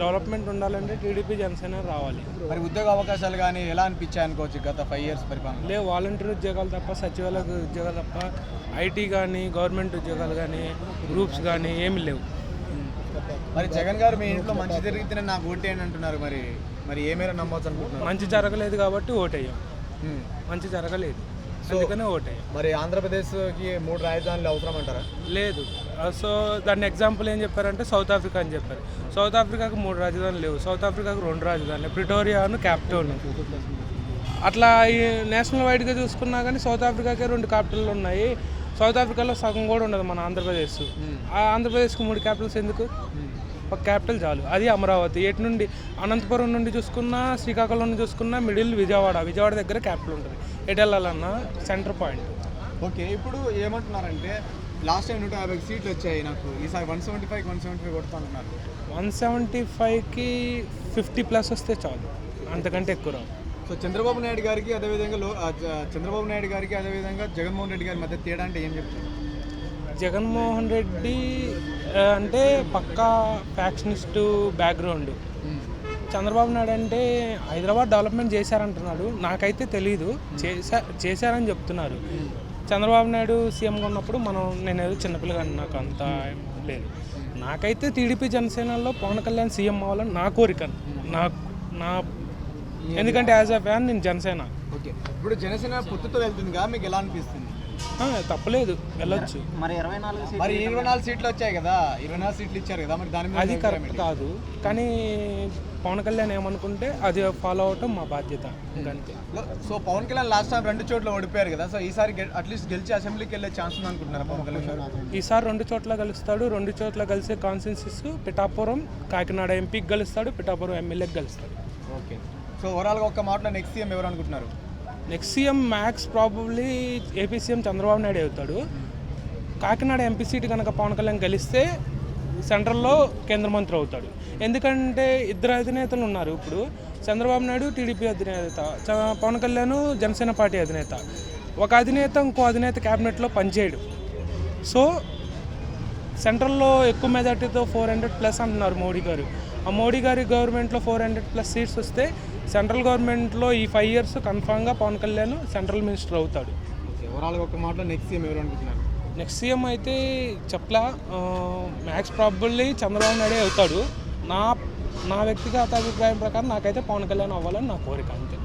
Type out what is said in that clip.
Development ఉండాలంటే TDP Janasena రావాలి. మరి ఉద్యోగ అవకాశాలు కానీ ఎలా అనిపించాయి అనుకోవచ్చు గత ఫైవ్ ఇయర్స్ పరిపాలన? లే వాలంటీర్ ఉద్యోగాలు తప్ప సచివాలయ ఉద్యోగాలు తప్ప ఐటీ కానీ గవర్నమెంట్ ఉద్యోగాలు కానీ గ్రూప్స్ కానీ ఏమి లేవు. మరి జగన్ గారు మీ ఇంట్లో మంచి జరిగితేనే నాకు ఓటేయండి అంటున్నారు మరి. మరి ఏ మేర నమ్మవచ్చు అనుకుంటున్నారు? మంచి జరగలేదు కాబట్టి ఓటేయం. మంచి జరగలేదు. అందుకనే ఓటేయం మరి ఆంధ్రప్రదేశ్కి మూడు రాజధానులు అవసరం అంటారా లేదు సో దాన్ని ఎగ్జాంపుల్ ఏం చెప్పారంటే సౌత్ ఆఫ్రికా అని చెప్పారు. సౌత్ ఆఫ్రికాకు మూడు రాజధానులు లేవు. సౌత్ ఆఫ్రికాకు రెండు రాజధానులు ప్రిటోరియాను క్యాప్టౌన్. అట్లా ఈ నేషనల్ వైడ్గా చూసుకున్నా కానీ సౌత్ ఆఫ్రికాకే రెండు క్యాపిటల్ ఉన్నాయి. సౌత్ ఆఫ్రికాలో సగం కూడా ఉండదు మన ఆంధ్రప్రదేశ్. ఆ ఆంధ్రప్రదేశ్కి మూడు క్యాపిటల్స్ ఎందుకు? ఒక క్యాపిటల్ చాలు. అది అమరావతి. ఎటు నుండి? అనంతపురం నుండి చూసుకున్నా శ్రీకాకుళం నుండి చూసుకున్నా మిడిల్ విజయవాడ. విజయవాడ దగ్గర క్యాపిటల్ ఉంటుంది. ఎటు వెళ్ళాలన్నా సెంటర్ పాయింట్. ఓకే ఇప్పుడు ఏమంటున్నారంటే లాస్ట్ టైం నూట యాభై సీట్లు వచ్చాయి నాకు. ఈసారి one seventy five one seventy five కొడుతున్నారు. వన్ సెవెంటీ ఫైవ్కి ఫిఫ్టీ ప్లస్ వస్తే చాలు. అంతకంటే ఎక్కువ రావు. సో చంద్రబాబు నాయుడు గారికి అదేవిధంగా చంద్రబాబు నాయుడు గారికి అదేవిధంగా జగన్మోహన్ రెడ్డి గారి మధ్య తేడా అంటే ఏం చెప్తారు? జగన్మోహన్ రెడ్డి అంటే పక్కా ఫ్యాక్షనిస్టు బ్యాక్గ్రౌండ్. చంద్రబాబు నాయుడు అంటే హైదరాబాద్ డెవలప్మెంట్ చేశారంటున్నాడు. నాకైతే తెలియదు చేశా చేశారని చెప్తున్నారు. చంద్రబాబు నాయుడు సీఎంగా ఉన్నప్పుడు మనం నేను ఏదో చిన్నపిల్లగాని నాకు అంత లేదు. నాకైతే టీడీపీ జనసేనలో పవన్ కళ్యాణ్ సీఎం అవ్వాలని నా కోరిక. నా నా ఎందుకంటే యాజ్ అ ఫ్యాన్ నేను జనసేన. ఓకే. ఇప్పుడు జనసేన పొత్తుతో వెళ్తుందిగా మీకు ఎలా అనిపిస్తుంది? తప్పలేదు. వెళ్ళొచ్చు. మరి ఇరవై నాలుగు సీట్లు వచ్చాయి కదా. ఇరవై నాలుగు సీట్లు ఇచ్చారు కదా. మరి దాని మీద అది కరెక్ట్? కాదు. కానీ పవన్ కళ్యాణ్ ఏమనుకుంటే అది ఫాలో అవటం మా బాధ్యత. ఇంకంతే so Pawan Kalyan last time రెండు చోట్ల ఓడిపోయారు కదా. సో ఈసారి అట్లీస్ట్ గెలిచి అసెంబ్లీకి వెళ్ళే ఛాన్స్ ఉంది అనుకుంటున్నారు పవన్ కళ్యాణ్? ఈసారి రెండు చోట్ల కలుస్తాడు రెండు చోట్ల కలిసే కాన్సెన్సెస్ పిఠాపురం కాకినాడ ఎంపీకి గెలుస్తాడు. పిఠాపురం ఎమ్మెల్యేకి గెలుస్తాడు. ఓకే సో ఓవరాల్గా ఒక్క మాటలో నెక్స్ట్ సీఎం ఎవరు అనుకుంటున్నారు? Next CM max probably AP CM Chandrababu Naidu అవుతాడు. కాకినాడ ఎంపీ సీట్ కనుక పవన్ కళ్యాణ్ గెలిస్తే సెంట్రల్లో కేంద్ర మంత్రి అవుతాడు. ఎందుకంటే ఇద్దరు అధినేతలు ఉన్నారు ఇప్పుడు. చంద్రబాబు నాయుడు టీడీపీ అధినేత. చ- పవన్ కళ్యాణ్ జనసేన పార్టీ అధినేత. ఒక అధినేత ఇంకో అధినేత క్యాబినెట్లో పనిచేయడు. సో సెంట్రల్లో ఎక్కువ మెజార్టీతో ఫోర్ హండ్రెడ్ ప్లస్ అంటున్నారు మోడీ గారు. ఆ మోడీ గారి గవర్నమెంట్లో ఫోర్ హండ్రెడ్ ప్లస్ సీట్స్ వస్తే సెంట్రల్ గవర్నమెంట్లో ఈ ఫైవ్ ఇయర్స్ కన్ఫామ్గా పవన్ కళ్యాణ్ సెంట్రల్ మినిస్టర్ అవుతాడు. ఓవరాల్గా ఒక్క మాటలో నెక్స్ట్ సీఎం ఎవరు అనుకుంటున్నారు? నెక్స్ట్ సీఎం అయితే చెప్పలా మ్యాక్స్ ప్రాబబ్లీ చంద్రబాబు నాయుడే అవుతాడు. నా నా వ్యక్తిగత అభిప్రాయం ప్రకారం నాకైతే పవన్ కళ్యాణ్ అవ్వాలని నా కోరిక అంతే.